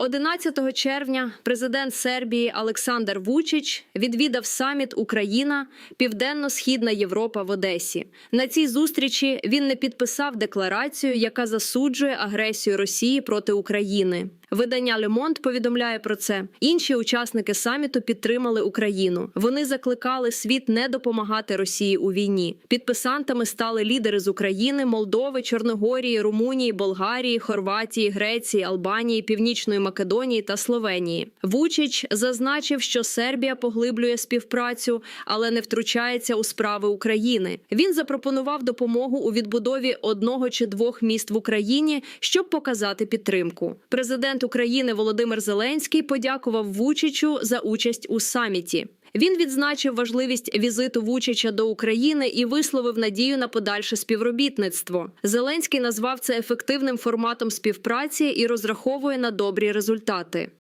11 червня президент Сербії Олександр Вучич відвідав саміт Україна Південно-Східна Європа в Одесі. На цій зустрічі він не підписав декларацію, яка засуджує агресію Росії проти України. Видання Monde повідомляє про це. Інші учасники саміту підтримали Україну. Вони закликали світ не допомагати Росії у війні. Підписантами стали лідери з України, Молдови, Чорногорії, Румунії, Болгарії, Хорватії, Греції, Албанії, Північної Македонії та Словенії. Вучич зазначив, що Сербія поглиблює співпрацю, але не втручається у справи України. Він запропонував допомогу у відбудові одного чи двох міст в Україні, щоб показати підтримку. Президент України Володимир Зеленський подякував Вучичу за участь у саміті. Він відзначив важливість візиту Вучича до України і висловив надію на подальше співробітництво. Зеленський назвав це ефективним форматом співпраці і розраховує на добрі результати.